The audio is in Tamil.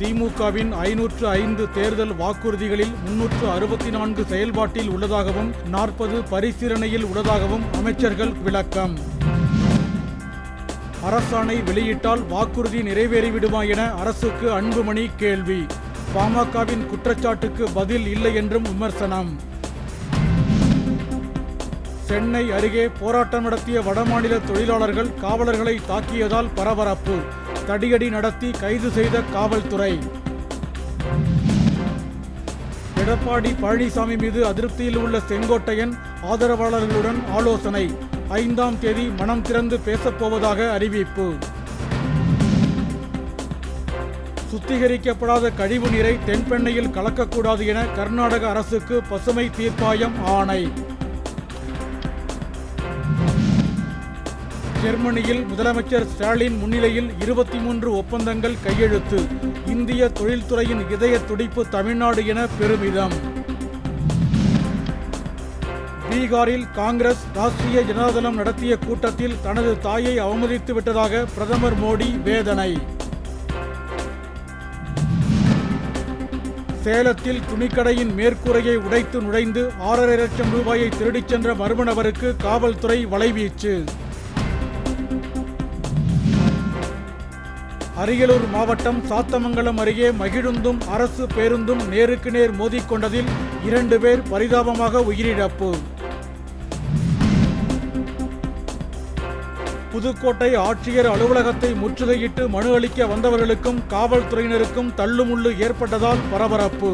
திமுகவின் ஐநூற்று ஐந்து தேர்தல் வாக்குறுதிகளில் முன்னூற்று அறுபத்தி நான்கு செயல்பாட்டில் உள்ளதாகவும் நாற்பது பரிசீலனையில் உள்ளதாகவும் அமைச்சர்கள் விளக்கம். அரசாணை வெளியிட்டால் வாக்குறுதி நிறைவேறிவிடுமா என அரசுக்கு அன்புமணி கேள்வி. பாமகவின் குற்றச்சாட்டுக்கு பதில் இல்லை என்றும் விமர்சனம். சென்னை அருகே போராட்டம் நடத்திய வடமாநில தொழிலாளர்கள் காவலர்களை தாக்கியதால் பரபரப்பு. தடியடி நடத்தி கைது செய்த காவல்துறை. எடப்பாடி பழனிசாமி மீது அதிருப்தியில் உள்ள செங்கோட்டையன் ஆதரவாளர்களுடன் ஆலோசனை. ஐந்தாம் தேதி மனம் திறந்து பேசப்போவதாக அறிவிப்பு. சுத்திகரிக்கப்படாத கழிவு நீரை தென்பெண்ணையில் கலக்கக்கூடாது என கர்நாடக அரசுக்கு பசுமை தீர்ப்பாயம் ஆணை. ஜெர்மனியில் முதலமைச்சர் ஸ்டாலின் முன்னிலையில் இருபத்தி மூன்று ஒப்பந்தங்கள் கையெழுத்து. இந்திய தொழில்துறையின் இதய துடிப்பு தமிழ்நாடு என பெருமிதம். பீகாரில் காங்கிரஸ் ராஷ்டிரிய ஜனதாதளம் நடத்திய கூட்டத்தில் தனது தாயை அவமதித்து விட்டதாக பிரதமர் மோடி வேதனை. சேலத்தில் துணிக்கடையின் மேற்கூரையை உடைத்து நுழைந்து ஆறரை லட்சம் ரூபாயை திருடிச் சென்ற மர்ம நபருக்கு காவல்துறை வலைவீச்சு. அரியலூர் மாவட்டம் சாத்தமங்கலம் அருகே மகிழுந்தும் அரசு பேருந்தும் நேருக்கு நேர் மோதிக்கொண்டதில் இரண்டு பேர் பரிதாபமாக உயிரிழப்பு. புதுக்கோட்டை ஆட்சியர் அலுவலகத்தை முற்றுகையிட்டு மனு அளிக்க வந்தவர்களுக்கும் காவல்துறையினருக்கும் தள்ளுமுள்ளு ஏற்பட்டதால் பரபரப்பு.